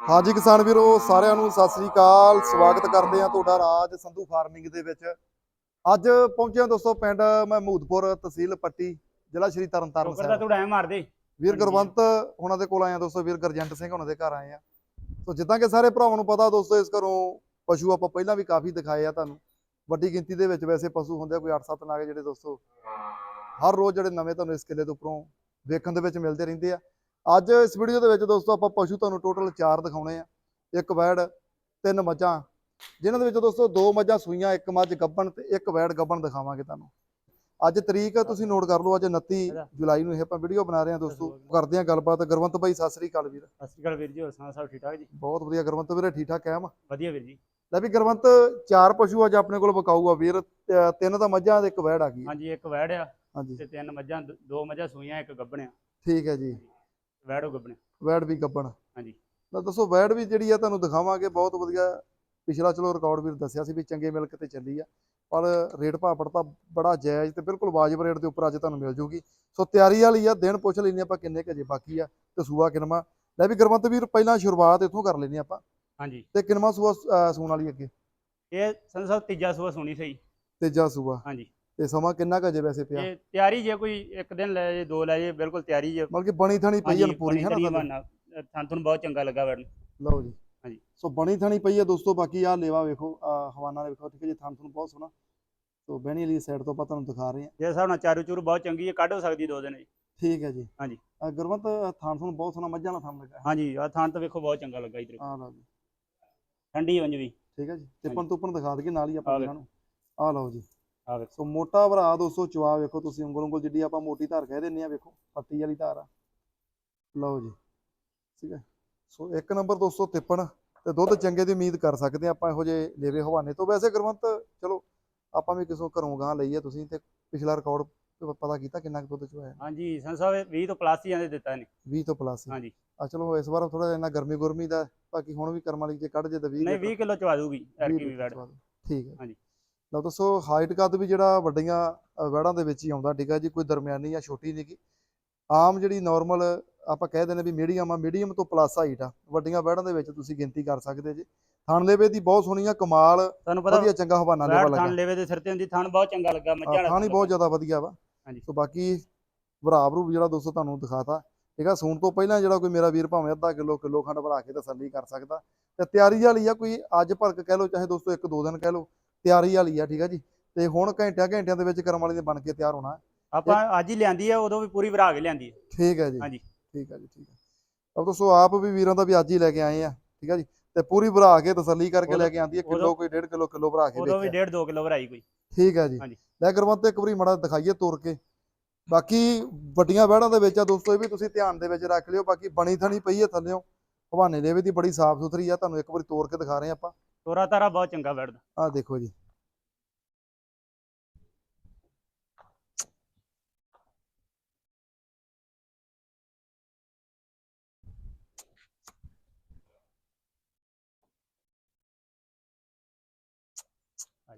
ਹਾਂਜੀ ਕਿਸਾਨ ਵੀਰੋ ਸਾਰਿਆਂ ਨੂੰ ਸਤਿ ਸ੍ਰੀ ਅਕਾਲ। ਸਵਾਗਤ ਕਰਦੇ ਆ ਤੁਹਾਡਾ ਰਾਜ ਸੰਧੂ ਫਾਰਮਿੰਗ ਦੇ ਵਿੱਚ। ਅੱਜ ਪਹੁੰਚੇ ਹਾਂ ਦੋਸਤੋ ਪਿੰਡ ਮਹਿਮੂਦਪੁਰ ਤਹਿਸੀਲ ਪੱਟੀ ਜ਼ਿਲ੍ਹਾ ਸ਼੍ਰੀ ਤਰਨਤਾਰਨ ਸਾਹਿਬ। ਤੂੰ ਐ ਮਾਰਦੇ ਵੀਰ। ਗੁਰਵੰਤ ਉਹਨਾਂ ਦੇ ਕੋਲ ਆਏ ਆ ਦੋਸਤੋ ਵੀਰ ਗਰਜੰਟ ਸਿੰਘ ਉਹਨਾਂ ਦੇ ਘਰ ਆਏ ਆ ਸੋ ਜਿੱਦਾਂ ਕਿ ਸਾਰੇ ਭਰਾਵਾਂ ਨੂੰ ਪਤਾ ਦੋਸਤੋ ਇਸ ਘਰੋਂ ਪਸ਼ੂ ਆਪਾਂ ਪਹਿਲਾਂ ਵੀ ਕਾਫੀ ਦਿਖਾਏ ਆ ਤੁਹਾਨੂੰ। ਵੱਡੀ ਗਿਣਤੀ ਦੇ ਵਿੱਚ ਵੈਸੇ ਪਸ਼ੂ ਹੁੰਦੇ ਆ ਕੋਈ 8-7 ਨਾਗ ਜਿਹੜੇ ਦੋਸਤੋ ਹਰ ਰੋਜ਼ ਜਿਹੜੇ ਨਵੇਂ ਤੁਹਾਨੂੰ ਇਸ ਕਿਲੇ ਦੇ ਉੱਪਰੋਂ ਵੇਖਣ ਦੇ ਵਿੱਚ ਮਿਲਦੇ ਰਹਿੰਦੇ ਆ। ਅੱਜ ਇਸ ਵੀਡੀਓ ਦੇ ਵਿੱਚ ਦੋਸਤੋ ਆਪਾਂ ਪਸ਼ੂ ਤੁਹਾਨੂੰ ਟੋਟਲ 4 ਦਿਖਾਉਣੇ ਆ ਇੱਕ ਵੈੜ ਤਿੰਨ ਮੱਝਾਂ। ਜਿਨ੍ਹਾਂ ਦੇ ਵਿੱਚ ਦੋਸਤੋ ਦੋ ਮੱਝਾਂ ਸੂਈਆਂ ਇੱਕ ਮੱਝ ਗੱਬਣ ਤੇ ਇੱਕ ਵੈੜ ਗੱਬਣ ਦਿਖਾਵਾਂਗੇ ਤੁਹਾਨੂੰ। ਅੱਜ ਤਰੀਕ ਤੁਸੀਂ ਨੋਟ ਕਰ ਲਓ ਅੱਜ 29 ਜੁਲਾਈ ਨੂੰ ਇਹ ਆਪਾਂ ਵੀਡੀਓ ਬਣਾ ਰਹੇ ਹਾਂ ਦੋਸਤੋ। ਕਰਦੇ ਹਾਂ ਗੱਲਬਾਤ। ਗੁਰਵੰਤ ਭਾਈ ਸਤਿ ਸ੍ਰੀ ਅਕਾਲ ਵੀਰ। ਸਤਿ ਸ਼੍ਰੀ ਅਕਾਲ ਵੀਰ ਜੀ ਹੋਰ ਸੁਣਾ ਸਭ ਠੀਕ ਠਾਕ ਜੀ? ਬਹੁਤ ਵਧੀਆ। ਗੁਰਵੰਤ ਵੀਰੇ ਠੀਕ ਠਾਕ ਕਾਇਮ ਵਧੀਆ ਵੀਰ ਜੀ। ਲੈ ਵੀ ਗੁਰਵੰਤ ਚਾਰ ਪਸ਼ੂ ਅੱਜ ਆਪਣੇ ਕੋਲ ਬਕਾਊ ਆ ਵੀਰ ਤਿੰਨ ਤਾਂ ਮੱਝਾਂ ਤੇ ਇੱਕ ਵੈੜ ਆ ਗਈ। ਹਾਂਜੀ ਇੱਕ ਵੈੜ ਆ ਤੇ ਤਿੰਨ ਮੱਝਾਂ ਦ- ਦੋ ਮੱਝਾਂ ਸੂਈਆਂ ਇੱਕ ਗੱਬਣਿਆ ਠੀਕ ਹੈ ਜੀ। ਵੈੜੋ ਗੱਬਣਿਆ ਵੈੜ ਵੀ ਗੱਬਣ। ਹਾਂਜੀ। ਤਾਂ ਦੱਸੋ ਵੈੜ ਵੀ ਜਿਹੜੀ ਆ ਤੁਹਾਨੂੰ ਦਿਖਾਵਾਂਗੇ ਬਹੁਤ ਵਧੀਆ। ਪਿਛਲਾ ਚਲੋ ਰਿਕਾਰਡ ਵੀਰ ਦੱਸਿਆ ਸੀ ਵੀ ਚੰਗੇ ਮਿਲਕ ਤੇ ਚੱਲੀ ਆ ਪਰ ਰੇਟ ਭਾਪੜ ਤਾਂ ਬੜਾ ਜਾਇਜ਼ ਤੇ ਬਿਲਕੁਲ ਵਾਜਬ ਰੇਟ ਦੇ ਉੱਪਰ ਅੱਜ ਤੁਹਾਨੂੰ ਮਿਲ ਜੂਗੀ। ਸੋ ਤਿਆਰੀ ਵਾਲੀ ਆ ਦਿਨ ਪੁੱਛ ਲੈਨੇ ਆਪਾਂ ਕਿੰਨੇ ਕੁ ਅਜੇ ਬਾਕੀ ਆ ਤੇ ਸੂਆ ਕਿਨਮਾ ਲੈ ਵੀ ਗੁਰਵੰਤ ਵੀਰ ਪਹਿਲਾਂ ਸ਼ੁਰੂਆਤ ਇੱਥੋਂ ਕਰ ਲੈਨੇ ਆਪਾਂ। ਹਾਂਜੀ। ਤੇ ਕਿਨਮਾ ਸੂਆ ਸੂਣ ਵਾਲੀ ਅੱਗੇ? ਇਹ ਸਾਹਿਬ ਤੀਜਾ ਸੂਆ ਸੁਣੀ ਸਹੀ। ਤੇਜਾ ਸੂਆ। ਹਾਂਜੀ। ਤੇ ਸਮਾਂ ਕਿੰਨਾ ਕੁ ਅਜੇ ਵੈਸੇ ਪਿਆ? ਇਹ ਤਿਆਰੀ ਜੇ ਕੋਈ ਇੱਕ ਦਿਨ ਲੈ ਜੇ ਦੋ ਲੈ ਜੇ ਬਿਲਕੁਲ ਤਿਆਰੀ ਜੇ। ਮਤਲਬ ਕਿ ਬਣੀ ਥਣੀ ਪਈ ਹਨ ਪੂਰੀ ਹੈ ਨਾ ਤੁਹਾਨੂੰ ਬਹੁਤ ਚੰਗਾ ਲੱਗਾ ਵੈੜ ਨੂੰ ਲਓ ਜੀ। ਹਾਂਜੀ। ਸੋ ਬਣੀ ਥਣੀ ਪਈ ਹੈ ਦੋਸਤੋ ਬਾਕੀ ਆ ਲੇਵਾ ਵੇਖੋ ਹਵਾਨਾ ਦੇ ਵੇਖੋ ਠੀਕ ਹੈ ਜੀ ਥਣ ਤੁਹਾਨੂੰ ਬਹੁਤ ਸੋਹਣਾ। ਸੋ ਬਹਿਣੀ ਵਾਲੀ ਸਾਈਡ ਤੋਂ ਆਪਾਂ ਤੁਹਾਨੂੰ ਦਿਖਾ ਰਹੇ ਹਾਂ। ਜੇ ਹਿਸਾਬ ਨਾਲ ਚਾਰੂ ਚੂਰੂ ਬਹੁਤ ਚੰਗੀ ਹੈ ਕੱਢ ਹੋ ਸਕਦੀ ਦੋ ਦਿਨ ਜੀ ਠੀਕ ਹੈ ਜੀ। ਹਾਂਜੀ। ਅਹ ਗੁਰਵੰਤ ਥਣ ਤੁਹਾਨੂੰ ਬਹੁਤ ਸੋਹਣਾ ਮੱਝਾਂ ਵਾਲਾ ਥਣ ਲੱਗਾ। ਹਾਂਜੀ ਆ ਥਾਂ ਤਾਂ ਵੇਖੋ ਬਹੁਤ ਚੰਗਾ ਲੱਗਾ ਇਧਰ ਆ ਲਓ ਜੀ। ਠੰਡੀ ਵੰਜ ਵੀ। ਠੀਕ ਹੈ ਜੀ। ਟਿੱਪਣ ਤੁੱਪਣ ਦਿਖਾ ਦਈਏ ਨਾਲ ਹੀ ਆਪਾਂ ਇਹਨਾਂ ਨੂੰ। ਆ ਲਓ ਜੀ। ਆ ਵੇਖੋ ਸੋ ਮੋਟਾ ਭਰਾ ਦੋਸਤੋ ਚਵਾ ਵੇਖੋ ਤੁਸੀਂ ਉਂਗਲ ਉਂਗਲ ਜਿੱਡੀ ਆਪਾਂ ਮੋਟੀ ਧਾਰ ਕਹਿ ਦਿੰਨੇ ਆ ਵੇਖੋ ਪੱਟੀ ਵਾਲੀ ਧਾਰ ਆ। ਲਓ ਜੀ ਠੀਕ ਹੈ? ਸੋ ਇੱਕ ਨੰਬਰ ਦੋਸਤੋ ਤਿੱਪਣ ਤੇ ਦੁੱਧ ਚੰਗੇ ਦੀ ਉਮੀਦ ਕਰ ਸਕਦੇ ਆ ਆਪਾਂ ਇਹੋ ਜਿਹੇ ਲੇਵੇ ਹਵਾਨੇ ਤੋਂ। ਵੈਸੇ ਗੁਰਵੰਤ ਚਲੋ ਆਪਾਂ ਵੀ ਕਿਸੇ ਘਰੋਂ ਗਾਂ ਲਈ ਆ ਤੁਸੀਂ ਤੇ ਪਿਛਲਾ ਰਿਕਾਰਡ ਪਤਾ ਕੀਤਾ ਕਿੰਨਾ ਕੁ ਦੁੱਧ ਚੋਇਆ ਹਾਂਜੀ ਸੰਧੂ ਸਾਹਿਬ 20 ਤੋਂ ਪਲੱਸ ਹੀ ਆਂਦੇ ਦਿੱਤਾ ਨੇ 20 ਤੋਂ ਪਲੱਸ ਹਾਂਜੀ। ਆ ਚਲੋ ਇਸ ਵਾਰ ਥੋੜਾ ਜਿਹਾ ਗਰਮੀ ਗੁਰਮੀ ਦਾ ਬਾਕੀ ਹੁਣ ਵੀ ਕਰਮ ਵਾਲੀ ਜੇ ਕੱਢ ਜੇ ਤਾਂ 20 ਨਹੀਂ 20 ਕਿਲੋ ਚਵਾ ਦੂਗੀ ਐਰਕੀ ਵੀ ਵੈੜ। ਠੀਕ ਹੈ। ਹਾਂਜੀ। ਲਓ ਦੱਸੋ ਹਾਈਟ ਕੱਦ ਵੀ ਜਿਹੜਾ ਵੱਡੀਆਂ ਵੈੜਾਂ ਦੇ ਵਿੱਚ ਹੀ ਆਉਂਦਾ ਠੀਕ ਹੈ ਜੀ ਕੋਈ ਦਰਮਿਆਨੀ ਜਾਂ ਛੋਟੀ ਨਹੀਂ ਗੀ ਆਮ ਜਿਹੜੀ ਨਾਰਮਲ ਆਪਾਂ ਕਹਿ ਦਿੰਦੇ ਵੀ ਮੀਡੀਅਮ ਆ ਮੀਡੀਅਮ ਤੋਂ ਪਲੱਸ ਹਾਈਟ ਆ। ਵੱਡੀਆਂ ਵੈੜਾਂ ਦੇ ਵਿੱਚ ਤੁਸੀਂ ਗਿਣਤੀ ਕਰ ਸਕਦੇ ਜੀ। ਥਣ ਲੇਵੇ ਦੀ ਬਹੁਤ ਸੋਹਣੀ ਆ ਕਮਾਲ ਵਧੀਆ ਚੰਗਾ ਹਵਾਨਾ ਲੇਵਾ ਥਣ ਲੱਗਾ ਲੇਵੇ ਦੇ ਸਿਰ ਤੇ ਹੁੰਦੀ ਥਣ ਬਹੁਤ ਚੰਗਾ ਲੱਗਾ ਮੱਝਾਂ ਵਾਲਾ ਥਾਣੀ ਬਹੁਤ। ਜ਼ਿਆਦਾ ਵਧੀਆ ਵਾ। ਹਾਂਜੀ। ਸੋ ਬਾਕੀ ਭਰਾ ਭਰੂ ਜਿਹੜਾ ਦੋਸਤੋ ਤੁਹਾਨੂੰ ਦਿਖਾਤਾ ਠੀਕ ਆ ਸੂਣ ਤੋਂ ਪਹਿਲਾਂ ਜਿਹੜਾ ਕੋਈ ਮੇਰਾ ਵੀਰ ਭਾਵੇਂ ਅੱਧਾ ਕਿਲੋ ਕਿਲੋ ਖੰਡ ਭਰਾ ਕੇ ਤਸੱਲੀ ਕਰ ਸਕਦਾ। ਤੇ ਤਿਆਰੀ ਵਾਲੀ ਆ ਕੋਈ ਅੱਜ ਭਲਕ ਕਹਿ ਲਓ ਚਾਹੇ ਦੋਸਤੋ ਇੱਕ ਦੋ ਦਿਨ ਕਹਿ ਲਓ। ਤਿਆਰੀ ਵਾਲੀ ਆ ਠੀਕ ਆ ਜੀ। ਤੇ ਹੁਣ ਘੰਟਿਆਂ ਘੰਟਿਆਂ ਦੇ ਵਿੱਚ ਕਰਮ ਵਾਲੀ ਨੇ ਬਣ ਕੇ ਤਿਆਰ ਹੋਣਾ। ਆਪਾਂ ਅੱਜ ਹੀ ਲਿਆਂਦੀ ਆ ਉਦੋਂ ਵੀ ਪੂਰੀ ਭਰਾ ਕੇ ਲਿਆਂਦੀ ਆ। ਠੀਕ ਹੈ ਜੀ। ਹਾਂਜੀ। ਠੀਕ ਹੈ ਜੀ ਠੀਕ ਹੈ ਅਬ ਦੋਸਤੋ ਆਪ ਵੀ ਵੀਰਾਂ ਦਾ ਵੀ ਅੱਜ ਹੀ ਲੈ ਕੇ ਆਏ ਆ ਠੀਕ ਹੈ ਜੀ। ਤੇ ਪੂਰੀ ਭਰਾ ਕੇ ਤਸੱਲੀ ਕਰਕੇ ਲੈ ਕੇ ਆਂਦੀ ਹੈ ਕਿਲੋ ਉਦੋਂ- ਕੋਈ ਡੇਢ ਕਿਲੋ ਕਿਲੋ ਭਰਾ ਕੇ ਉਦੋਂ ਵੀ ਦੇਖਿਆ। 1.5 2 ਕਿਲੋ ਭਰਾਈ ਕੋਈ। ਠੀਕ ਹੈ ਜੀ। ਹਾਂਜੀ। ਲੈ ਗੁਰਵੰਤ ਇੱਕ ਵਾਰੀ ਮੜਾ ਦਿਖਾਈਏ ਤੁਰ ਕੇ। ਬਾਕੀ ਵੱਡੀਆਂ ਵਹਿੜਾਂ ਦੇ ਵਿੱਚ ਆ ਦੋਸਤੋ ਇਹ ਵੀ ਤੁਸੀਂ ਧਿਆਨ ਦੇ ਵਿੱਚ ਰੱਖ ਲਿਓ। ਬਾਕੀ ਬਣੀ ਥਣੀ ਪਈ ਹੈ ਥੱਲਿਓ। ਹਵਾਨੇ ਦੇ ਵੀ ਦੀ ਬੜੀ ਸਾਫ਼ ਸੁਥਰੀ ਆ ਤੁਹਾਨੂੰ ਇੱਕ ਵਾਰੀ ਤੋੜ ਕੇ ਦਿਖਾ ਰਹੇ ਆਪਾਂ। ਤੋਰਾ ਤਾਰਾ ਬਹੁਤ ਚੰਗਾ ਵੈੜ ਦਾ ਆਹ ਦੇਖੋ ਜੀ।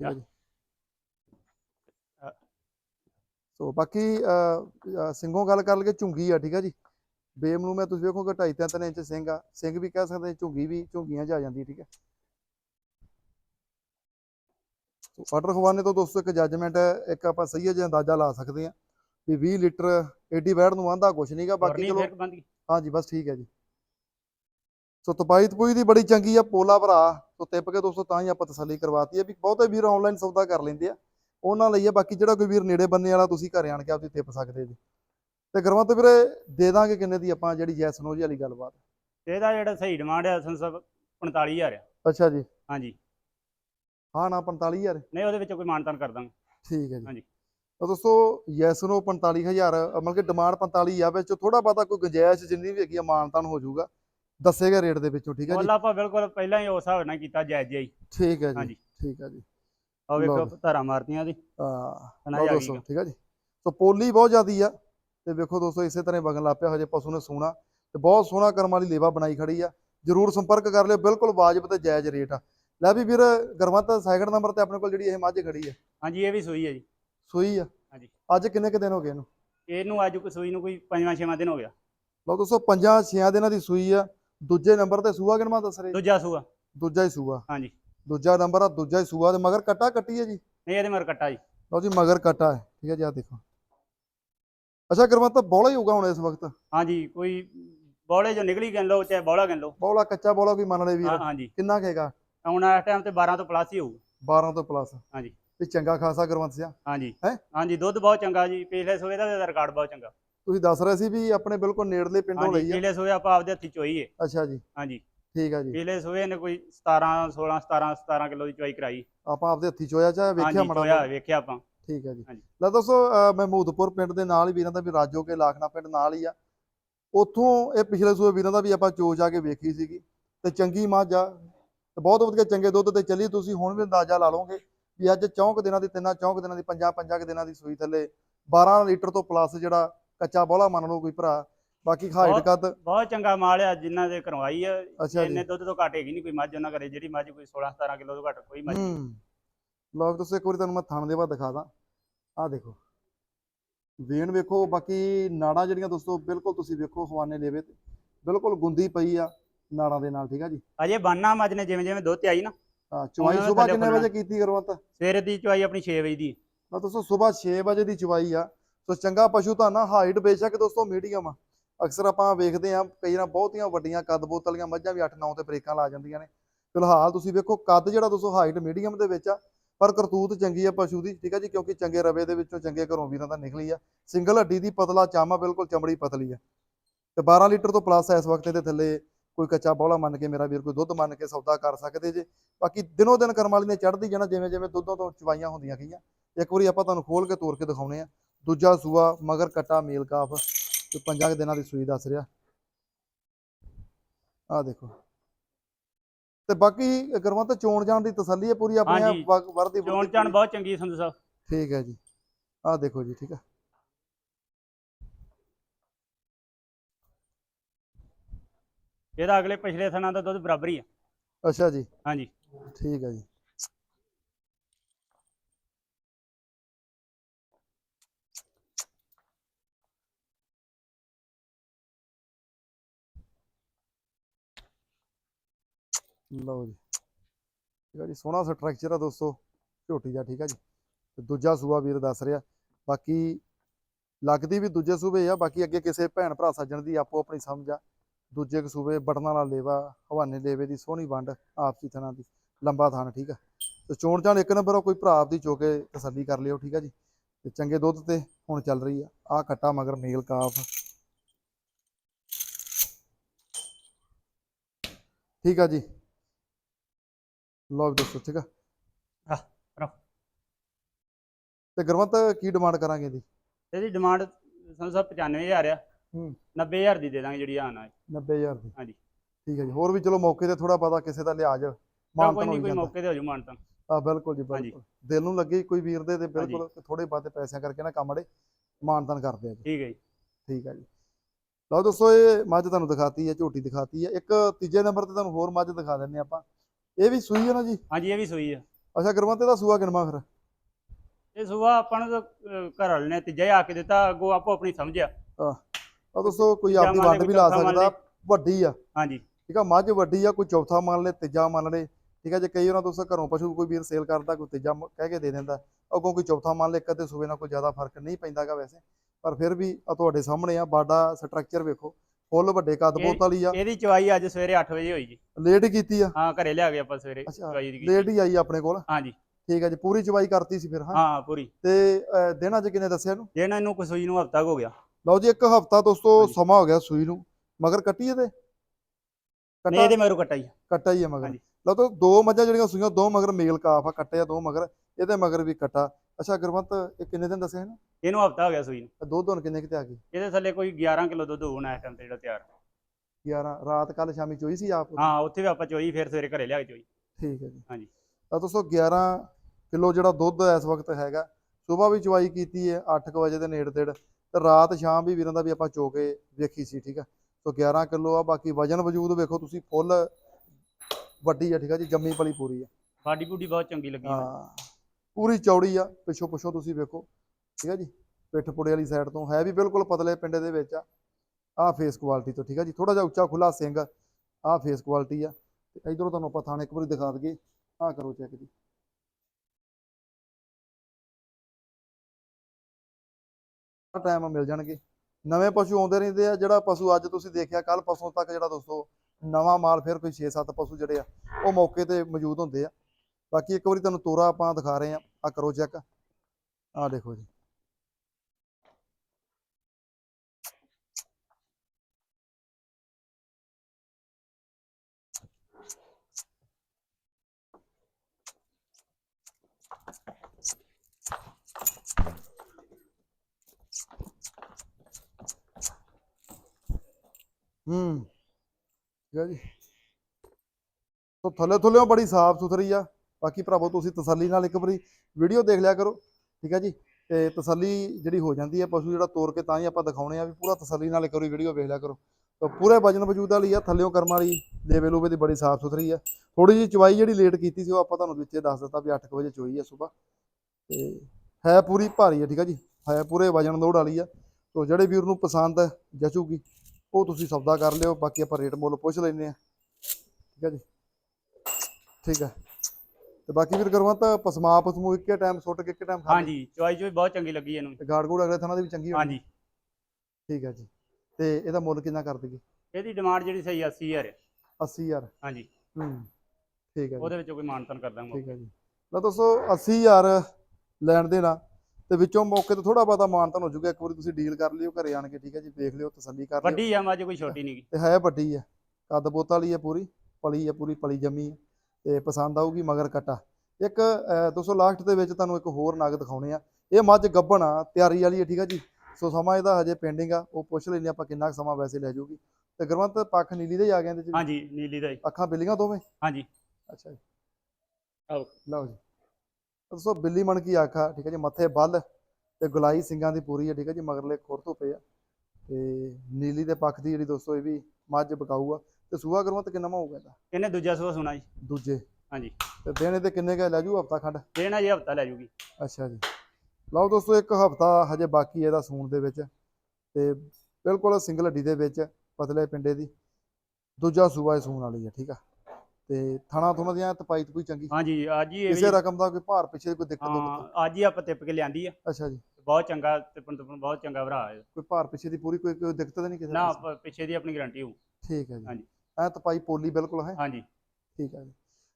ਜੀ। ਸੋ ਬਾਕੀ ਸਿੰਘੋਂ ਗੱਲ ਕਰ ਲਈਏ ਝੁੰਗੀ ਆ ਠੀਕ ਆ ਜੀ। ਬੇਮ ਨੂੰ ਮੈਂ ਤੁਸੀਂ ਵੇਖੋਗੇ 2.5 ਤਿੰਨ ਤਿੰਨ ਇੰਚ ਸਿੰਘ ਆ। ਸਿੰਘ ਵੀ ਕਹਿ ਸਕਦੇ ਝੁੰਗੀ ਵੀ ਝੁੰਗੀਆਂ ਆ ਜਾਂਦੀ ਠੀਕ ਹੈ ਆਰਡਰ ਖਵਾਨੇ ਤੋਂ ਦੋਸਤੋ ਇੱਕ ਜੱਜਮੈਂਟ ਇੱਕ ਆਪਾਂ ਸਹੀ ਜਿਹਾ ਅੰਦਾਜ਼ਾ ਲਾ ਸਕਦੇ ਆ ਵੀ 20 ਲੀਟਰ 80 ਵੈਟ ਨੂੰ ਆਂਦਾ ਕੁਛ ਨਹੀਂਗਾ ਬਾਕੀ ਚਲੋ ਹਾਂਜੀ ਬਸ ਠੀਕ ਹੈ ਜੀ। ਸੋ ਤਪਾਈ ਤਪੂਈ ਦੀ ਬੜੀ ਚੰਗੀ ਆ ਪੋਲਾ ਭਰਾ। ਸੋ ਤਿੱਪ ਕੇ ਦੋਸਤੋ ਤਾਂ ਹੀ ਆਪਾਂ ਤਸੱਲੀ ਕਰਵਾਤੀ ਹੈ ਵੀ ਬਹੁਤੇ ਵੀਰ ਆਨਲਾਈਨ ਸੌਦਾ ਕਰ ਲੈਂਦੇ ਆ। ਉਹਨਾਂ ਲਈ ਆ ਬਾਕੀ ਜਿਹੜਾ ਕੋਈ ਵੀਰ ਨੇੜੇ ਬੰਨੇ ਵਾਲਾ ਤੁਸੀਂ ਘਰੇ ਆਣ ਕੇ ਆਪਦੀ ਤਿੱਪ ਸਕਦੇ ਜੀ। ਤੇ ਗੁਰਵੰਤ ਵੀਰੇ ਦੇ ਦਾਂਗੇ ਕਿੰਨੇ ਦੀ ਆਪਾਂ ਜਿਹੜੀ ਜੈਸ ਨੋਜੀ ਵਾਲੀ ਗੱਲਬਾਤ। ਇਹਦਾ ਜਿਹੜਾ ਸਹੀ ਡਿਮਾਂਡ ਆ ਸੰਧੂ ਸਾਹਿਬ 45000 ਆ। ਅੱਛਾ ਜੀ। ਹਾਂਜੀ। ਹਾਂ ਨਾ 45000 ਨਹੀਂ ਉਹਦੇ ਵਿੱਚ ਕੋਈ ਮਾਨਤਾਨ ਕਰ ਦਾਂਗੇ। ਠੀਕ ਹੈ ਜੀ। ਹਾਂਜੀ। ਤਾਂ ਦੋਸਤੋ ਯੈਸ ਨੋ 45000 ਅ, ਮਤਲਬ ਕਿ ਡਿਮਾਂਡ 45 ਆ ਵਿੱਚ ਥੋੜਾ ਬਹੁਤਾ ਕੋਈ ਗੁੰਜਾਇਸ਼ ਜਿੰਨੀ ਵੀ ਹੈਗੀ ਆ ਮਾਨਤਾਨ ਹੋ ਜਾਊਗਾ। ਦੱਸੇਗਾ ਰੇਟ ਦੇ ਵਿੱਚੋਂ ਠੀਕ ਹੈ ਜੀ? ਮੁੱਲ ਆਪਾਂ ਬਿਲਕੁਲ ਪਹਿਲਾਂ ਹੀ ਉਸ ਹਿਸਾਬ ਨਾਲ ਕੀਤਾ ਜਾਇਜ਼ ਜਿਹਾ ਹੀ। ਠੀਕ ਹੈ ਜੀ ਹਾਂਜੀ। ਠੀਕ ਹੈ ਜੀ। ਉਹ ਵੇਖੋ। ਧਾਰਾ ਮਾਰਤੀਆਂ ਦੀ ਹਾਂ ਲਓ ਆ ਦੋਸਤੋ ਠੀਕ ਹੈ ਜੀ। ਸੋ ਪੋਲੀ ਬਹੁਤ ਜ਼ਿਆਦੀ ਆ ਤੇ ਵੇਖੋ ਦੋਸਤੋ ਇਸੇ ਤਰ੍ਹਾਂ ਹੀ ਵਗਣ ਲੱਗ ਪਿਆ ਹਜੇ ਪਸ਼ੂ ਨੇ ਸੂਣਾ ਤੇ ਬਹੁਤ ਸੋਹਣਾ ਕਰਮ ਵਾਲੀ ਲੇਵਾ ਬਣਾਈ ਖੜੀ ਆ। ਜਰੂਰ ਸੰਪਰਕ ਕਰ ਲਿਓ ਬਿਲਕੁਲ ਵਾਜਬ ਤੇ ਜਾਇਜ਼ ਰੇਟ ਆ। ਲੈ ਵੀ ਵੀਰ ਗਰਮਤ ਸੈਕਿੰਡ ਨੰਬਰ ਤੇ ਆਪਣੇ ਕੋਲ ਜਿਹੜੀ ਇਹ ਮੱਝ ਖੜੀ ਆ ਹਾਂਜੀ ਇਹ ਵੀ ਸੂਈ ਹੈ ਜੀ। ਸੂਈ ਆ? ਹਾਂਜੀ। ਅੱਜ ਕਿੰਨੇ ਕੁ ਦਿਨ ਹੋ ਗਏ ਇਹਨੂੰ? ਇਹਨੂੰ ਅੱਜ ਕੋਈ ਸੂਈ ਨੂੰ ਕੋਈ ਪੰਜਵਾਂ ਛੇਵਾਂ ਦਿਨ ਹੋ ਗਿਆ। ਲਓ ਦੋਸਤੋ ਪੰਜਾਂ ਛੇਆਂ ਦਿਨਾਂ ਦੀ ਸੂਈ ਆ। ਦੂਜੇ ਨੰਬਰ ਤੇ ਸੂਆ ਕਿਨਮਾ ਦੱਸ ਰਹੇ ਦੂਜਾ ਸੂਆ। ਦੂਜਾ ਹੀ ਸੂਆ। ਹਾਂਜੀ। ਦੂਜਾ ਨੰਬਰ ਆ ਦੂਜਾ ਹੀ ਸੂਆ ਤੇ ਮਗਰ ਕੱਟਾ ਕੱਟੀ ਹੈ ਜੀ? ਨਹੀਂ ਇਹਦੇ ਮਰ ਕੱਟਾ ਜੀ। ਲਓ ਜੀ ਮਗਰ ਕੱਟਾ ਹੈ। ਠੀਕ ਹੈ ਜੀ ਆ ਦੇਖੋ। ਅੱਛਾ ਗੁਰਮਤ ਤਾਂ ਬੋਲਾ ਹੀ ਹੋਊਗਾ ਹੁਣ ਇਸ ਵਕਤ। ਹਾਂਜੀ ਕੋਈ ਬੌਲੇ ਜੋ ਨਿਕਲੀ ਗਨ ਲਓ ਚਾਹੇ ਬੌਲਾ ਗਨ ਲਓ। ਬੋਲਾ ਕੱਚਾ ਬੋਲਾ ਕੋਈ ਮੰਨ ਲੈ ਵੀਰ। ਹਾਂ ਹਾਂਜੀ। ਕਿੰਨਾ ਕਹੇਗਾ ਹੁਣ ਇਸ ਟਾਈਮ ਤੇ 12 ਤੋਂ ਪਲੱਸ ਹੀ ਹੋਊ। 12 ਤੋਂ ਪਲੱਸ ਹਾਂਜੀ। ਤੇ ਚੰਗਾ ਖਾਸਾ ਗੁਰਮਤ ਸਿਆ। ਹਾਂਜੀ। ਹੈਂ? ਹਾਂਜੀ ਦੁੱਧ ਬਹੁਤ ਚੰਗਾ ਜੀ ਪਿਛਲੇ ਸੂਏ ਦਾ ਰਿਕਾਰਡ ਬਹੁਤ ਚੰਗਾ। ਤੁਸੀਂ ਦੱਸ ਰਹੇ ਸੀ ਵੀ ਆਪਣੇ ਬਿਲਕੁਲ ਨੇੜਲੇ ਪਿੰਡੋਂ ਲਈ ਆ। ਪਿਛਲੇ ਸੂਏ ਆਪਾਂ ਆਪਦੇ ਹੱਥੀ ਚੋਈ ਏ। ਅੱਛਾ ਜੀ। ਹਾਂਜੀ। ਠੀਕ ਆ ਜੀ। ਪਿਛਲੇ ਸੂਏ ਨੇ ਕੋਈ 17 16 17 17 ਕਿਲੋ ਦੀ ਚਵਾਈ ਕਰਾਈ। ਆਪਾਂ ਆਪਦੇ ਹੱਥੀ ਚੋਇਆ ਚਾ ਵੇਖਿਆ ਹਾਂਜੀ ਮੜਾ ਚੋਇਆ ਵੇਖਿਆ ਆਪਾਂ। ਠੀਕ ਹੈ ਜੀ। ਲੈ ਦੱਸੋ ਅਹ ਮਹਿਮੂਦਪੁਰ ਪਿੰਡ ਦੇ ਨਾਲ ਹੀ ਵੀਰਾਂ ਦਾ ਵੀ ਰਾਜੋ ਕੇ ਲਾਖਣਾ ਪਿੰਡ ਨਾਲ ਹੀ ਆ। ਉੱਥੋਂ ਇਹ ਪਿਛਲੇ ਸੂਏ ਵੀਰਾਂ ਦਾ ਵੀ ਆਪਾਂ ਚੋ ਜਾ ਕੇ ਵੇਖੀ ਸੀਗੀ। ਤੇ ਚੰਗੀ ਮੱਝ ਆ ਤੇ ਬਹੁਤ ਵਧੀਆ ਚੰਗੇ ਦੁੱਧ ਤੇ ਚੱਲੀ ਤੁਸੀਂ ਹੁਣ ਵੀ ਅੰਦਾਜ਼ਾ ਲਾ ਲਓਗੇ ਵੀ ਅੱਜ ਚੌਂਕ ਦਿਨਾਂ ਦੀ ਤਿੰਨਾਂ ਚੌਂਕ ਦਿਨਾਂ ਦੀ ਪੰਜਾਂ ਪੰਜਾਂ ਦਿਨਾਂ ਦੀ ਸੂਈ ਥੱਲੇ 12 ਲੀਟਰ ਤੋਂ ਪਲੱਸ ਜਿਹੜਾ ਕੱਚਾ ਬੋਲਾ ਮੰਨ ਲਓ ਕੋਈ ਭਰਾ ਬਾਕੀ ਹਾਈਟ ਕੱਦ ਬਹੁਤ ਚੰਗਾ ਮਾਲ ਆ ਜਿਨ੍ਹਾਂ ਦੇ ਕਰਵਾਈ ਆ ਇੰਨੇ ਦੁੱਧ ਤੋਂ ਘੱਟ ਹੈਗੀ ਨਹੀਂ ਕੋਈ ਮੱਝ ਉਹਨਾਂ ਘਰੇ ਜਿਹੜੀ ਮੱਝ ਕੋਈ 16 17 ਕਿਲੋ ਤੋਂ ਘੱਟ ਕੋਈ ਮੱਝ ਲਓ ਤੁਸੀਂ ਇੱਕ ਵਾਰੀ ਤੁਹਾਨੂੰ ਮੈਂ ਥਣ ਦੇ ਬਾਅਦ ਦਿਖਾ ਦਾਂ। ਆਹ ਦੇਖੋ। ਵੇਣ ਵੇਖੋ ਬਾਕੀ ਨਾੜਾਂ ਜਿਹੜੀਆਂ ਦੋਸਤੋ ਬਿਲਕੁਲ ਤੁਸੀਂ ਵੇਖੋ ਹਵਾਨੇ ਲੈਵੇ ਤੇ। ਬਿਲਕੁਲ ਗੁੰਦੀ ਪਈ ਆ। ਨਾੜਾਂ ਦੇ ਨਾਲ ਠੀਕ ਆ ਜੀ? ਅਜੇ ਬਾਨਾ ਮੱਝ ਨੇ ਜਿਵੇਂ ਜਿਵੇਂ ਦੁੱਧ ਆਈ ਨਾ। ਹਾਂ ਚਵਾਈ ਉਹਨਾਂ ਸਵੇਰ ਕਿੰਨੇ। ਵਜੇ ਕੀਤੀ ਕਰਵੰਤ ਸਵੇਰੇ ਦੀ ਚਵਾਈ ਆਪਣੀ 6 ਵਜੇ ਦੀ। ਤਾਂ ਦੋਸਤੋ ਸਵੇਰ 6 ਵਜੇ ਦੀ ਚਵਾਈ ਆ। ਸੋ ਚੰਗਾ ਪਸ਼ੂ ਤਾਂ ਨਾ ਹਾਈਟ ਬੇਸ਼ੱਕ ਦੋਸਤੋ ਮੀਡੀਅਮ ਆ। ਅਕਸਰ ਆਪਾਂ ਵੇਖਦੇ ਆ ਕਈ ਨਾ ਬਹੁਤੀਆਂ ਵੱਡੀਆਂ ਕੱਦ ਬੋਤਲੀਆਂ ਮੱਝਾਂ ਵੀ 8-9 ਤੇ ਬ੍ਰੇਕਾਂ ਲਾ ਜਾਂਦੀਆਂ ਨੇ। ਫਿਲਹਾਲ ਤੁਸੀਂ ਵੇਖੋ ਕੱਦ ਜਿਹੜਾ ਦੋਸਤੋ ਹਾਈਟ ਮੀਡੀਅਮ ਦੇ ਵਿੱਚ ਆ ਪਰ ਕਰਤੂਤ ਚੰਗੀ ਆ ਪਸ਼ੂ ਦੀ ਠੀਕ ਆ ਜੀ ਕਿਉਂਕਿ ਚੰਗੇ ਰਵੇ ਦੇ ਵਿੱਚੋਂ ਚੰਗੇ ਘਰੋਂ ਵੀਰਾਂ ਦਾ ਨਿਕਲੀ ਆ। ਸਿੰਗਲ ਹੱਡੀ ਦੀ ਪਤਲਾ ਚਾਮਾ ਬਿਲਕੁਲ ਚਮੜੀ ਪਤਲੀ ਆ। ਤੇ 12 ਲੀਟਰ ਤੋਂ ਪਲੱਸ ਇਸ ਵਕਤ ਇਹਦੇ ਥੱਲੇ ਕੋਈ ਕੱਚਾ ਬੌਲਾ ਮੰਨ ਕੇ ਮੇਰਾ ਵੀਰ ਕੋਈ ਦੁੱਧ ਮੰਨ ਕੇ ਸੌਦਾ ਕਰ ਸਕਦੇ ਜੇ। ਬਾਕੀ ਦਿਨੋ ਦਿਨ ਕਰਮ ਵਾਲੀ ਨੇ ਚੜ੍ਹਦੀ ਜਾਣਾ ਜਿਵੇਂ ਜਿਵੇਂ ਦੁੱਧੋਂ ਤੋਂ ਚਵਾਈਆਂ ਹੁੰਦੀਆਂ ਗਈਆਂ। ਇੱਕ ਵਾਰੀ ਆਪਾਂ ਤੁਹਾਨੂੰ ਖੋਲ ਕੇ ਤੋੜ ਕੇ ਦਿਖਾਉਣੇ ਆ। ਦੂਜਾ ਸੂਆ ਮਗਰ ਕੱਟਾ ਮੇਲ ਕਾਫ ਤੇ ਪੰਜਾਂ ਦਿਨਾਂ ਦੀ ਸੂਈ ਦੱਸ ਰਿਹਾ। ਆਹ ਦੇਖੋ। ਤੇ ਬਾਕੀ ਗੁਰਮਤ ਚੋਣ ਜਾਣ ਦੀ ਤਸੱਲੀ ਹੈ ਪੂਰੀ ਆਪਣੇ ਵਰਦੀ ਚੋਣ ਪੂਰੀ। ਬਹੁਤ ਚੰਗੀ ਸੰਧੂ ਸਾਹਿਬ ਠੀਕ ਹੈ ਜੀ। ਆਹ ਦੇਖੋ ਜੀ ਠੀਕ ਹੈ ਇਹਦਾ ਅਗਲੇ ਪਿਛਲੇ ਥਣਾ ਦਾ ਦੁੱਧ ਬਰਾਬਰ ਹੀ ਆ। ਅੱਛਾ ਜੀ। ਹਾਂਜੀ। ਠੀਕ ਹੈ ਜੀ। ਲਓ ਜੀ। ਠੀਕ ਹੈ ਜੀ ਸੋਹਣਾ ਸਟਰਕਚਰ ਆ ਦੋਸਤੋ। ਝੋਟੀ ਦਾ ਠੀਕ ਹੈ ਜੀ। ਤੇ ਦੂਜਾ ਸੂਆ ਵੀਰ ਦੱਸ ਰਿਹਾ। ਬਾਕੀ ਲੱਗਦੀ ਵੀ ਦੂਜੇ ਸੂਬੇ ਆ ਬਾਕੀ ਅੱਗੇ ਕਿਸੇ ਭੈਣ ਭਰਾ ਸੱਜਣ ਦੀ ਆਪੋ ਆਪਣੀ ਸਮਝ ਆ। ਦੂਜੇ ਕੁ ਸੂਬੇ ਬਟਨ ਵਾਲਾ ਲੇਵਾ ਹਵਾਨੇ ਲੇਵੇ ਦੀ ਸੋਹਣੀ ਵੰਡ ਆਪਸੀ ਥਣਾ ਦੀ ਲੰਬਾ ਥਣ ਠੀਕ ਆ? ਤੇ ਚੋਣ ਚਾਣ ਇੱਕ ਨੰਬਰ ਕੋਈ ਭਰਾ ਆਪਦੀ ਚੋ ਕੇ ਤਸੱਲੀ ਕਰ ਲਿਓ ਠੀਕ ਆ ਜੀ? ਤੇ ਚੰਗੇ ਦੁੱਧ ਤੇ ਹੁਣ ਚੱਲ ਰਹੀ ਆ ਆ ਕੱਟਾ ਮਗਰ ਮੇਲ ਕਾਫ। ਠੀਕ ਆ ਜੀ। ਲਓ ਵੀ ਦੱਸੋ ਠੀਕ ਆ। ਤੇ ਗੁਰਮਤ ਕੀ ਡਿਮਾਂਡ ਕਰਾਂਗੇ ਇਹਦੀ? ਇਹਦੀ ਡਿਮਾਂਡ ਸੰਧੂ ਸਾਹਿਬ 95000 ਆ। ਹੂੰ। 90000 ਦੀ ਦੇ ਦਾਂਗੇ ਜਿਹੜੀ ਆਣਾ ਹੈ 90000 ਦੀ। ਹਾਂਜੀ। ਠੀਕ ਹੈ ਜੀ। ਹੋਰ ਵੀ ਚਲੋ ਮੌਕੇ ਤੇ ਥੋੜਾ ਪਤਾ ਕਿਸੇ ਦਾ ਲਿਹਾਜ਼ ਤਾਂ ਮਾਨਤਨ ਕੋਈ ਹੋ ਨਹੀਂ ਕੋਈ ਜਾਂਦਾ। ਮੌਕੇ ਤੇ ਹੋ ਜੂ ਮਾਨਤਨ ਆ ਬਿਲਕੁਲ ਜੀ ਹਾਂਜੀ। ਬਿਲਕੁਲ। ਦਿਲ ਨੂੰ ਲੱਗੇ ਕੋਈ ਵੀਰ ਦੇ ਤੇ ਬਿਲਕੁਲ ਥੋੜੇ ਬਾਤੇ ਪੈਸਿਆਂ ਕਰਕੇ ਨਾ ਕੰਮ ਅੜੇ ਮਾਨਤਨ ਕਰਦੇ ਆ ਜੀ। ਠੀਕ ਹੈ ਜੀ। ਠੀਕ ਹੈ ਜੀ। ਲਓ ਦੋਸਤੋ ਇਹ ਮੱਝ ਤੁਹਾਨੂੰ ਦਿਖਾਤੀ ਹੈ ਝੋਟੀ ਦਿਖਾਤੀ ਹੈ। ਇੱਕ ਤੀਜੇ ਨੰਬਰ ਤੇ ਤੁਹਾਨੂੰ ਹੋਰ ਮੱਝ ਦਿਖਾ ਦਿੰਨੇ ਆਪਾਂ। ਇਹ ਵੀ ਸੂਈ ਹੈ ਨਾ ਜੀ? ਹਾਂਜੀ ਇਹ ਵੀ ਸੂਈ ਆ। ਅੱਛਾ ਗੁਰਮਤ ਇਹਦਾ ਸੂਆ ਕਿਨਮਾ ਫਿਰ? ਇਹ ਸੂਆ ਆਪਾਂ ਨੂੰ ਤਾਂ, ਅਹ, ਘਰ ਵਾਲੇ ਨੇ ਤੀਜਾ ਹੀ ਆ ਕੇ ਦਿੱਤਾ ਅੱਗੋਂ ਆਪੋ ਆਪਣੀ ਸਮਝਿਆ ਆ ਦੋਸਤੋ ਕੋਈ ਆਪਦੀ ਵੰਡ ਵੀ ਲਾ ਸਕਦਾ ਵੱਡੀ ਆ। ਹਾਂਜੀ। ਠੀਕ ਆ ਮੱਝ ਵੱਡੀ ਆ ਕੋਈ ਚੌਥਾ ਮੰਨ ਲੈ ਤੀਜਾ ਮੰਨ ਲੈ। ਠੀਕ ਆ ਜੇ ਕਈ ਉਹਨਾਂ ਦੋਸਤੋ ਘਰੋਂ ਪਸ਼ੂ ਕੋਈ ਵੀਰ ਸੇਲ ਕਰਦਾ ਕੋਈ ਤੀਜਾ ਕਹਿ ਕੇ ਦੇ ਦਿੰਦਾ ਅੱਗੋਂ ਕੋਈ ਚੌਥਾ ਮੰਨ ਲੈ ਇੱਕ ਅੱਧੇ ਸੂਬੇ ਨਾਲ ਕੋਈ ਜ਼ਿਆਦਾ ਫ਼ਰਕ ਨਹੀਂ ਪੈਂਦਾਗਾ ਵੈਸੇ। ਪਰ ਫਿਰ ਵੀ ਆ ਤੁਹਾਡੇ ਸਾਹਮਣੇ ਆ ਬਾਡਾ ਸਟਰਕਚਰ ਵੇਖੋ ਫੁੱਲ ਵੱਡੇ ਕੱਦ ਬੋਤ ਵਾਲੀ ਆ। ਇਹਦੀ ਚਵਾਈ ਅੱਜ ਸਵੇਰੇ 8 ਵਜੇ ਹੋਈ ਜੀ। ਲੇਟ ਕੀਤੀ ਆ। ਹਾਂ ਘਰੇ ਲਿਆ ਗਏ ਆਪਾਂ ਸਵੇਰੇ ਚਵਾਈ ਦੀ ਲੇਟ ਹੀ ਆਈ ਆਪਣੇ ਕੋਲ। ਹਾਂਜੀ। ਠੀਕ ਹੈ ਜੀ ਪੂਰੀ ਚਵਾਈ ਕਰਤੀ ਸੀ ਫਿਰ ਹਾਂ। ਹਾਂ ਪੂਰੀ। ਤੇ ਦਿਨ ਅੱਜ ਕਿੰਨੇ ਦੱਸਿਆ ਇਹਨੂੰ? ਜਿਹਨਾਂ ਇਹਨੂੰ ਕੋਈ ਸੂਈ ਨੂੰ ਹਫਤਾ ਹੋ ਗਿਆ। ਲਓ ਜੀ ਇੱਕ ਹਫਤਾ ਦੋਸਤੋ। ਸਮਾਂ ਹੋ ਗਿਆ ਸੂਈ ਨੂੰ। ਮਗਰ ਕੱਟੀ ਇਹਦੇ? ਨਹੀਂ ਕੱਟਾ? ਇਹਦੇ ਮਗਰੋਂ ਕੱਟਾ ਹੀ ਕੱਟਾ ਹੀ ਮਗਰ। ਲਓ ਤਾਂ ਦੋ ਮੱਝਾਂ ਜਿਹੜੀਆਂ ਸੂਈਆਂ ਦੋ ਮਗਰ ਮੇਲ ਕਾਫ ਆ ਕੱਟੇ ਆ ਦੋ ਮਗਰ। ਇਹਦੇ ਮਗਰ ਵੀ ਕੱਟਾ। ਅੱਛਾ ਗੁਰਵੰਤ ਇਹ ਕਿੰਨੇ ਦਿਨ ਦੱਸਿਆ ਇਹਨੂੰ? ਇਹਨੂੰ ਹਫਤਾ ਹੋ ਗਿਆ ਸੂਈ ਨੂੰ। ਦੁੱਧ ਹੁਣ ਕਿੰਨੇ ਕਿਤੇ ਆ ਗਈ? ਇਹਦੇ ਥੱਲੇ ਕੋਈ 11 ਕਿਲੋ ਦੁੱਧ ਹੋਣਾ ਇਸ ਟਾਈਮ ਤੇ ਜਿਹੜਾ ਤਿਆਰ। 11 ਰਾਤ ਕੱਲ ਸ਼ਾਮੀ ਚੋਈ ਸੀ ਆਪ? ਹਾਂ ਉੱਥੇ ਵੀ ਆਪਾਂ ਚੋਈ ਫਿਰ ਸਵੇਰੇ ਘਰੇ ਲਿਆ ਕੇ ਚੋਈ। ਠੀਕ ਹੈ ਜੀ। ਹਾਂਜੀ। ਤਾਂ ਦੋਸਤੋ 11 ਕਿਲੋ ਜਿਹੜਾ ਦੁੱਧ ਇਸ ਵਕਤ ਹੈਗਾ ਸਵੇਰ ਵੀ ਚਵਾਈ ਕੀਤੀ ਹੈ 8 ਵਜੇ ਦੇ ਨੇੜੇ ਤੇੜ। ਤੇ ਰਾਤ ਸ਼ਾਮ ਵੀ ਵੀਰਾਂ ਦਾ ਵੀ ਆਪਾਂ ਚੋ ਕੇ ਵੇਖੀ ਸੀ ਠੀਕ ਆ? ਸੋ 11 ਕਿਲੋ ਆ ਬਾਕੀ ਵਜਨ ਵਜੂਦ ਵੇਖੋ ਤੁਸੀਂ ਫੁੱਲ ਵੱਡੀ ਆ ਠੀਕ ਆ ਜੀ ਜੰਮੀ ਪਲੀ ਪੂਰੀ ਆ। ਸਾਡੀ ਬੂਡੀ ਬਹੁਤ ਚੰਗੀ ਲੱਗੀ। ਹਾਂ ਪੂਰੀ ਚੌੜੀ ਆ ਪਿੱਛੋਂ ਪਿੱਛੋਂ ਤੁਸੀਂ ਵੇਖੋ ਠੀਕ ਆ ਜੀ? ਪਿੱਠ ਪੁੜੇ ਵਾਲੀ ਸਾਈਡ ਤੋਂ ਹੈ ਵੀ ਬਿਲਕੁਲ ਪਤਲੇ ਪਿੰਡੇ ਦੇ ਵਿੱਚ ਆ। ਆ ਫੇਸ ਕੁਆਲਿਟੀ ਤੋਂ ਠੀਕ ਆ ਜੀ? ਥੋੜਾ ਜਿਹਾ ਉੱਚਾ ਖੁੱਲਾ ਸਿੰਘ ਆਹ ਫੇਸ ਕੁਆਲਿਟੀ ਆ। ਤੇ ਇਧਰੋਂ ਤੁਹਾਨੂੰ ਆਪਾਂ ਥਾਣੇ ਇੱਕ ਵਾਰੀ ਦਿਖਾ ਦਈਏ। ਆਹ ਕਰੋ ਚੈੱਕ ਜੀ। ਟਾਈਮ ਮਿਲ ਜਾਣਗੇ। ਨਵੇਂ ਪਸ਼ੂ ਆਉਂਦੇ ਰਹਿੰਦੇ ਆ, ਜਿਹੜਾ ਪਸ਼ੂ ਅੱਜ ਤੁਸੀਂ ਦੇਖਿਆ ਕੱਲ ਪਸੂ ਤੱਕ ਜਿਹੜਾ ਦੋਸਤੋ, ਨਵਾਂ ਮਾਲ ਫਿਰ ਕੋਈ 6-7 ਪਸ਼ੂ ਜਿਹੜੇ ਆ, ਉਹ ਮੌਕੇ ਤੇ ਮੌਜੂਦ ਹੁੰਦੇ ਆ। ਬਾਕੀ ਇੱਕ ਵਾਰੀ ਤੁਹਾਨੂੰ ਤੋਰਾ ਆਪਾਂ ਦਿਖਾ ਰਹੇ ਆ ਆ ਕਰੋ ਚੈੱਕ ਆਹ ਦੇਖੋ ਜੀ। ਹੂੰ। ਠੀਕ ਹੈ ਜੀ। ਸੋ ਥੱਲੇ ਥੱਲੇ ਬੜੀ ਸਾਫ਼ ਸੁਥਰੀ ਆ। ਬਾਕੀ ਭਰਾਵੋ, ਤੁਸੀਂ ਤਸੱਲੀ ਨਾਲ ਇੱਕ ਵਾਰੀ ਵੀਡੀਓ ਦੇਖ ਲਿਆ ਕਰੋ। ਠੀਕ ਹੈ ਜੀ? ਤੇ ਤਸੱਲੀ ਜਿਹੜੀ ਹੋ ਜਾਂਦੀ ਹੈ ਪਸ਼ੂ ਜਿਹੜਾ ਤੋਰ ਕੇ ਤਾਂ ਹੀ ਆਪਾਂ ਦਿਖਾਉਣੇ ਆ ਵੀ ਪੂਰਾ ਤਸੱਲੀ ਨਾਲ ਇੱਕ ਵਾਰੀ ਵੀਡੀਓ ਵੇਖ ਲਿਆ ਕਰੋ। ਤਾਂ ਪੂਰੇ ਵਜਨ ਵਜੂਦ ਵਾਲੀ ਆ, ਥੱਲਿਓਂ ਕਰਮ ਵਾਲੀ ਲੇਵੇ ਲੂਵੇ ਦੀ ਬੜੀ ਸਾਫ਼ ਸੁਥਰੀ ਆ। ਥੋੜੀ ਜਿਹੀ ਚਵਾਈ ਜਿਹੜੀ ਲੇਟ ਕੀਤੀ ਸੀ, ਉਹ ਆਪਾਂ ਤੁਹਾਨੂੰ ਵਿੱਚੇ ਦੱਸ ਦਿੱਤਾ ਵੀ 8 ਵਜੇ ਚੋਈ ਆ ਸਵੇਰ। ਤੇ ਹੈ ਪੂਰੀ ਭਾਰੀ ਆ, ਠੀਕ ਆ ਜੀ? ਹੈ ਪੂਰੇ ਵਜਨ ਲੋੜ ਵਾਲੀ ਆ। ਤੋ ਜਿਹੜੇ ਵੀਰ ਨੂੰ ਪਸੰਦ ਹੈ ਜਚੂਗੀ। ਉਹ ਤੁਸੀਂ ਸੌਦਾ ਕਰ ਲਿਓ ਬਾਕੀ ਆਪਾਂ ਰੇਟ ਮੁੱਲ ਪੁੱਛ ਲੈਨੇ ਆ ਠੀਕ ਹੈ ਜੀ? ਠੀਕ ਹੈ। ਤੇ ਬਾਕੀ ਵੀਰ ਕਰਵਾਂ ਤਾਂ ਪਸਮਾ ਪਸਮੂ ਇੱਕੇ ਟਾਈਮ ਸੁੱਟ ਕੇ ਇੱਕੇ ਟਾਈਮ ਖਾ ਹਾਂਜੀ ਚੁਆਈ ਚੁਆਈ ਬਹੁਤ ਚੰਗੀ ਲੱਗੀ ਇਹਨੂੰ ਤੇ ਗਾੜ ਗੂੜ ਅਗਲੇ ਥਾਂ ਦੀ ਵੀ ਚੰਗੀ ਹੋਣੀ। ਹਾਂਜੀ। ਠੀਕ ਹੈ ਜੀ। ਤੇ ਇਹਦਾ ਮੁੱਲ ਕਿੰਨਾ ਕਰ ਦਈਏ? ਇਹਦੀ ਡਿਮਾਂਡ ਜਿਹੜੀ ਸਹੀ 80000 ਹੈ 80000 ਹਾਂਜੀ। ਹੂੰ ਠੀਕ ਹੈ ਉਹਦੇ ਵਿੱਚੋਂ ਕੋਈ ਮਾਨਤਨ ਕਰ ਦਾਂਗਾ। ਠੀਕ ਹੈ ਜੀ। ਲਓ ਦੋਸਤੋ 80000 ਲੈਣ ਦੇਣਾ। ਤੇ ਵਿੱਚੋਂ ਮੌਕੇ ਤੇ ਥੋੜਾ ਬਹੁਤਾ ਮਾਨਤਨ ਹੋ ਜਾਊਗਾ ਇੱਕ ਵਾਰੀ ਤੁਸੀਂ ਡੀਲ ਕਰ ਲਿਓ ਘਰੇ ਆਣ ਕੇ ਠੀਕ ਹੈ ਜੀ ਦੇਖ ਲਿਓ ਤਸੱਲੀ ਕਰ ਲਿਓ। ਵੱਡੀ ਆ ਮੱਝ ਕੋਈ ਛੋਟੀ ਨਹੀਂ ਗੀ ਤੇ ਹੈ ਵੱਡੀ ਹੈ ਕੱਦ ਬੋਤ ਵਾਲੀ ਹੈ ਪੂਰੀ ਪਲੀ ਹੈ ਪੂਰੀ ਪਲੀ ਜੰਮੀ ਹੈ ਤੇ ਪਸੰਦ ਆਊਗੀ ਮਗਰ ਕਟਾ। ਇੱਕ ਅਹ, 200 ਲਾਸਟ ਦੇ ਵਿੱਚ ਤੁਹਾਨੂੰ ਇੱਕ ਹੋਰ ਨਗ ਦਿਖਾਉਣੇ ਆ। ਇਹ ਮੱਝ ਗੱਭਣ ਆ ਤਿਆਰੀ ਵਾਲੀ ਹੈ ਠੀਕ ਆ ਜੀ। ਸੋ ਸਮਾਂ ਇਹਦਾ ਹਜੇ ਪੈਂਡਿੰਗ ਆ ਉਹ ਪੁੱਛ ਲੈਂਦੇ ਆਪਾਂ ਕਿੰਨਾ ਕੁ ਸਮਾਂ ਵੈਸੇ ਲੈ ਜਾਊਗੀ। ਤੇ ਗੁਰਵੰਤ ਪੱਖ ਨੀਲੀ ਦੇ ਹੀ ਆ ਗਏ ਇਹਦੇ ਚ? ਹਾਂਜੀ ਨੀਲੀ ਦਾ ਹੀ। ਅੱਖਾਂ ਬਿੱਲੀਆਂ ਦੋਵੇਂ? ਹਾਂਜੀ। ਅੱਛਾ ਜੀ। ਆਓ। ਲਓ ਜੀ। ਦੋਸਤੋ ਬਿੱਲੀ ਮਣ ਕੀ ਅੱਖ ਆ ਠੀਕ ਹੈ ਜੀ ਮੱਥੇ ਬੱਲ ਤੇ ਗੁਲਾਈ ਸਿੰਘਾਂ ਦੀ ਪੂਰੀ ਹੈ ਠੀਕ ਹੈ ਜੀ ਮਗਰਲੇ ਖੁਰ ਤੋਂ ਪਏ ਆ। ਤੇ ਨੀਲੀ ਦੇ ਪੱਖ ਦੀ ਜਿਹੜੀ ਦੋਸਤੋ ਇਹ ਵੀ ਮੱਝ ਬਕਾਊ ਆ। ਤੇ ਸੂਆ ਗੁਰਵੰਤ ਕਿੰਨਾ ਮਾ ਹੋਊਗਾ ਇਹਦਾ? ਇਹਨੇ ਦੂਜਾ ਸੂਆ ਸੁਣਾ ਜੀ। ਦੂਜੇ? ਹਾਂਜੀ। ਤੇ ਦਿਨ ਇਹਦੇ ਕਿੰਨੇ ਕਾ ਲੈ ਜੂ ਹਫਤਾ ਖੰਡ? ਦੇਣਾ ਜੀ ਹਫਤਾ ਲੈ ਜੂਗੀ। ਅੱਛਾ ਜੀ। ਲਓ ਦੋਸਤੋ ਇੱਕ ਹਫਤਾ ਹਜੇ ਬਾਕੀ ਹੈ ਇਹਦਾ ਸੂਣ ਦੇ ਵਿੱਚ। ਤੇ ਬਿਲਕੁਲ ਸਿੰਗਲ ਹੱਡੀ ਦੇ ਵਿੱਚ ਪਤਲੇ ਪਿੰਡੇ ਦੀ। ਦੂਜਾ ਸੂਆ ਇਹ ਸੂਣ ਵਾਲੀ ਹੈ ਠੀਕ ਆ। ਤੇ ਥਣਾ ਥੁਣਾ ਦੀਆਂ ਤਪਾਈ ਤਪੂਈ ਚੰਗੀ ਹਾਂਜੀ ਅੱਜ ਹੀ ਇਹ ਕਿਸੇ ਰਕਮ ਦਾ ਕੋਈ ਭਾਰ ਪਿੱਛੇ ਕੋਈ ਦਿੱਕਤ ਹਾਂ ਅੱਜ ਹੀ ਆਪਾਂ ਤਿੱਪ ਕੇ ਲਿਆਂਦੀ ਆ। ਅੱਛਾ ਜੀ। ਬਹੁਤ ਚੰਗਾ ਤਿੱਪਣ ਤਿੱਪਣ ਬਹੁਤ ਚੰਗਾ ਭਰਾ ਹੈ। ਕੋਈ ਭਾਰ ਪਿੱਛੇ ਦੀ ਪੂਰੀ ਕੋਈ ਕੋਈ ਦਿੱਕਤ ਤਾਂ ਨਹੀਂ ਕਿਸੇ ਨਾ? ਪ- ਪਿੱਛੇ ਦੀ ਆਪਣੀ ਗਾਰੰਟੀ ਹੋਊ। ਠੀਕ ਹੈ ਜੀ। ਹਾਂਜੀ। ਐ ਤਪਾਈ ਪੋਲੀ ਬਿਲਕੁਲ ਹੈ। ਹਾਂਜੀ। ਠੀਕ ਹੈ ਜੀ।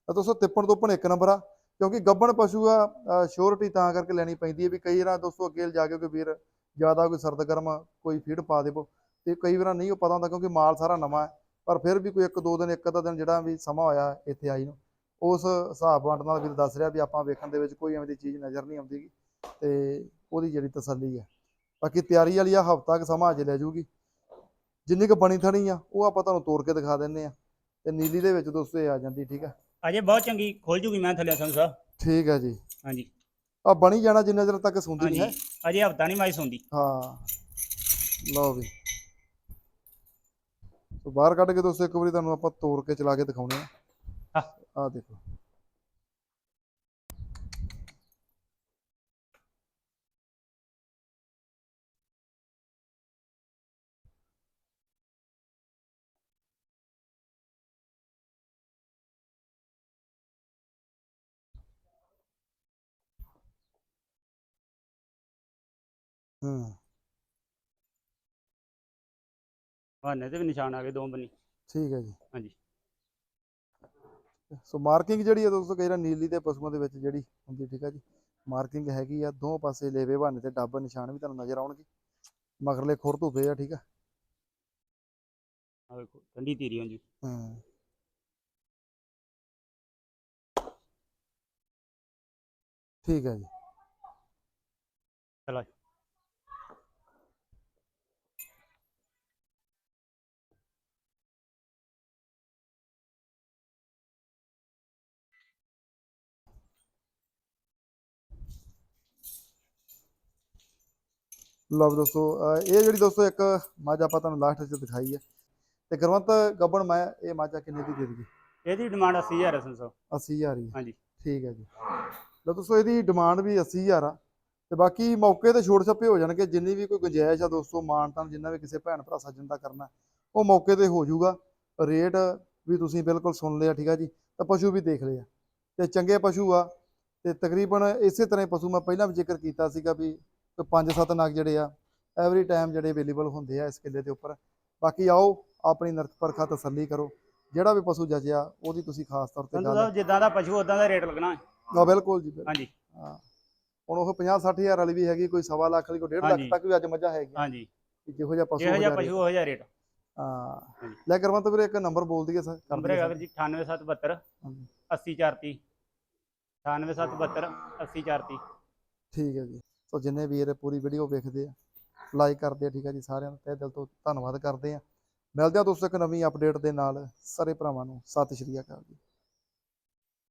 ਤਾਂ ਦੋਸਤੋ ਤਿੱਪਣ ਤੋਪਣ ਇੱਕ ਨੰਬਰ ਆ ਕਿਉਂਕਿ ਗੱਬਣ ਪਸ਼ੂ ਆ ਸ਼ੋਰਟੀ ਤਾਂ ਕਰਕੇ ਲੈਣੀ ਪੈਂਦੀ ਹੈ ਵੀ ਕਈ ਵਾਰ ਦੋਸਤੋ ਅੱਗੇ ਜਾ ਕੇ ਕੋਈ ਵੀਰ ਜ਼ਿਆਦਾ ਕੋਈ ਸਰਦ ਗਰਮ ਕੋਈ ਫੀਡ ਪਾ ਦੇਵੋ ਤੇ ਕਈ ਵਾਰ ਨਹੀਂ ਉਹ ਪਤਾ ਹੁੰਦਾ ਕਿਉਂਕਿ ਮਾਲ ਸਾਰਾ ਨਵਾਂ ਹੈ। ਪਰ ਫਿਰ ਵੀ ਕੋਈ ਇੱਕ ਦੋ ਦਿਨ ਇੱਕ ਅੱਧਾ ਦਿਨ ਜਿਹੜਾ ਵੀ ਸਮਾਂ ਹੋਇਆ ਇੱਥੇ ਆਈ ਨੂੰ ਉਸ ਹਿਸਾਬ ਵੰਡ ਨਾਲ ਵੀਰ ਦੱਸ ਰਿਹਾ ਵੀ ਆਪਾਂ ਵੇਖਣ ਦੇ ਵਿੱਚ ਕੋਈ ਐਵੇਂ ਦੀ ਚੀਜ਼ ਨਜ਼ਰ ਨਹੀਂ ਆਉਂਦੀ ਤੇ ਉਹਦੀ ਜਿਹੜੀ ਤਸੱਲੀ ਹੈ ਬਾਕੀ ਤਿਆਰੀ ਵਾਲੀ ਆ ਹਫਤਾ ਕੁ ਸਮਾਂ ਅਜੇ ਲੈ ਜੂਗੀ। ਜਿੰਨੀ ਕੁ ਬਣੀ ਥਣੀ ਆ ਉਹ ਆਪਾਂ ਤੁਹਾਨੂੰ ਤੋੜ ਕੇ ਦਿਖਾ ਦਿੰਨੇ ਆ। ਤੇ ਨੀਲੀ ਦੇ ਵਿੱਚ ਦੋਸਤੋ ਇਹ ਆ ਜਾਂਦੀ ਠੀਕ ਆ? ਅਜੇ ਬਹੁਤ ਚੰਗੀ ਖੁੱਲ ਜੂਗੀ ਮੈਂ ਥੱਲੇ ਸੰਗ ਸਾਹਿਬ। ਠੀਕ ਹੈ ਜੀ। ਹਾਂਜੀ। ਆ ਬਣੀ ਜਾਣਾ ਜਿੰਨਾ ਚਿਰ ਤੱਕ ਸੁਣਦੀ ਨਹੀਂ ਹੈ। ਅਜੇ ਹਫਤਾ ਨਹੀਂ ਮਾਈ ਸੁਣਦੀ ਹਾਂ। ਲਓ ਵੀ। ਸੋ ਬਾਹਰ ਕੱਢ ਕੇ ਦੋਸਤੋ ਇੱਕ ਵਾਰੀ ਤੁਹਾਨੂੰ ਆਪਾਂ ਤੋੜ ਕੇ ਚਲਾ ਕੇ ਦਿਖਾਉਣੇ ਆ ਹਾਂ। ਆ ਦੇਖੋ ਹੂੰ। ਬਹਾਨੇ ਤੇ ਵੀ ਨਿਸ਼ਾਨ ਆ ਗਏ ਦੋ ਬੰਨੀ। ਠੀਕ ਹੈ ਜੀ। ਹਾਂਜੀ। ਸੋ ਮਾਰਕਿੰਗ ਜਿਹੜੀ ਹੈ ਦੋਸਤੋ ਕਈ ਵਾਰ ਨੀਲੀ ਤੇ ਪਸ਼ੂਆਂ ਦੇ ਵਿੱਚ ਜਿਹੜੀ ਹੁੰਦੀ ਠੀਕ ਹੈ ਜੀ। ਮਾਰਕਿੰਗ ਹੈਗੀ ਆ ਦੋ ਪਾਸੇ ਲੇਵੇ ਬਹਾਨੇ ਤੇ ਡੱਬ ਨਿਸ਼ਾਨ ਵੀ ਤੁਹਾਨੂੰ ਨਜ਼ਰ ਆਉਣਗੇ। ਮਗਰਲੇ ਖੁਰ ਧੁੱਪੇ ਆ ਠੀਕ ਆ। ਆ ਵੇਖੋ ਠੰਡੀ ਧੀਰੀ ਹਾਂਜੀ। ਹੂੰ। ਠੀਕ ਹੈ ਜੀ। ਚਲੋ। ਲਓ ਦੋਸਤੋ ਇਹ ਜਿਹੜੀ ਦੋਸਤੋ ਇੱਕ ਮੱਝ ਆਪਾਂ ਤੁਹਾਨੂੰ ਲਾਸਟ 'ਚ ਦਿਖਾਈ ਹੈ। ਤੇ ਗੁਰਵੰਤ ਗੱਬਣ ਮੈਂ ਇਹ ਮੱਝ ਆ ਕਿੰਨੇ ਦੀ ਦੇ ਦਈਏ? ਇਹਦੀ ਡਿਮਾਂਡ 80000 ਹੈ ਸਾਹਿਬ। 80000 ਹੀ। ਹਾਂਜੀ। ਠੀਕ ਹੈ ਜੀ। ਲਓ ਦੋਸਤੋ ਇਹਦੀ ਡਿਮਾਂਡ ਵੀ 80000 ਆ। ਤੇ ਬਾਕੀ ਮੌਕੇ ਤੇ ਛੋੜ ਛੱਪੇ ਹੋ ਜਾਣਗੇ। ਜਿੰਨੀ ਵੀ ਕੋਈ ਗੁੰਜਾਇਸ਼ ਆ ਦੋਸਤੋ ਮਾਨ ਤਾਂ ਜਿੰਨਾ ਵੀ ਕਿਸੇ ਭੈਣ ਭਰਾ ਸੱਜਣ ਦਾ ਕਰਨਾ ਉਹ ਮੌਕੇ ਤੇ ਹੋ ਜਾਊਗਾ। ਰੇਟ ਵੀ ਤੁਸੀਂ ਬਿਲਕੁਲ ਸੁਣ ਲਿਆ ਠੀਕ ਆ ਜੀ। ਤਾਂ ਪਸ਼ੂ ਵੀ ਦੇਖ ਲਿਆ। ਤੇ ਚੰਗੇ ਪਸ਼ੂ ਆ। ਤੇ ਤਕਰੀਬਨ ਇਸੇ ਤਰ੍ਹਾਂ ਪਸ਼ੂ ਮੈਂ ਪਹਿਲਾਂ ਵੀ ਜ਼ਿਕਰ ਕੀਤਾ ਸੀਗਾ ਵੀ ਕੋਈ ਪੰਜ ਸੱਤ ਨਗ ਜਿਹੜੇ ਆ ਐਵਰੀ ਟਾਈਮ ਜਿਹੜੇ ਅਵੇਲੇਬਲ ਹੁੰਦੇ ਆ ਇਸ ਕਿੱਲੇ ਦੇ ਉੱਪਰ। ਬਾਕੀ ਆਓ ਆਪਣੀ ਨਰਕ ਪਰਖਾ ਤਸੱਲੀ ਕਰੋ। ਜਿਹੜਾ ਵੀ ਪਸ਼ੂ ਜਜਿਆ ਉਹਦੀ ਤੁਸੀਂ ਖਾਸ ਤੌਰ ਤੇ ਗੱਲ ਜਿੱਦਾਂ ਦਾ ਪਸ਼ੂ ਉਦਾਂ ਦਾ ਰੇਟ ਲੱਗਣਾ। ਹੈ। ਆ ਬਿਲਕੁਲ ਜੀ। ਹਾਂਜੀ। ਹਾਂ। ਹੁਣ ਉਹ 50 60000 ਵਾਲੀ ਵੀ ਹੈਗੀ ਕੋਈ ਸਵਾ ਲੱਖ ਵਾਲੀ ਕੋਈ 1.5 ਲੱਖ। ਤੱਕ ਵੀ ਅੱਜ ਮੱਝਾਂ ਹੈਗੀਆਂ। ਹਾਂਜੀ। ਜਿਹੋ ਜਿਹਾ ਪਸ਼ੂ ਜਿਹਾ ਹੋ ਪਸ਼ੂ ਉਹ ਜਿਹਾ ਰੇਟ। ਹਾਂ। ਲੈ ਕਰਵੰਤ ਵੀਰੇ ਇੱਕ ਨੰਬਰ ਬੋਲ ਦਈਏ ਸਰ। ਨੰਬਰ ਹੈਗਾ। ਵੀਰ ਜੀ 98772 ਹਾਂਜੀ। 80430 98772 80430 ਠੀਕ ਹੈ ਜੀ। ਸੋ ਜਿੰਨੇ ਵੀਰ ਪੂਰੀ ਵੀਡੀਓ ਵੇਖਦੇ ਆ ਲਾਈਕ ਕਰਦੇ ਆ, ਠੀਕ ਆ ਜੀ, ਸਾਰਿਆਂ ਦਾ ਤਹਿ ਦਿਲ ਤੋਂ ਧੰਨਵਾਦ ਕਰਦੇ ਆ। ਮਿਲਦੇ ਆ ਦੋਸਤੋ ਇੱਕ ਨਵੀਂ ਅਪਡੇਟ ਦੇ ਨਾਲ, ਸਾਰੇ ਭਰਾਵਾਂ ਨੂੰ ਸਤਿ ਸ਼੍ਰੀ ਅਕਾਲ ਜੀ।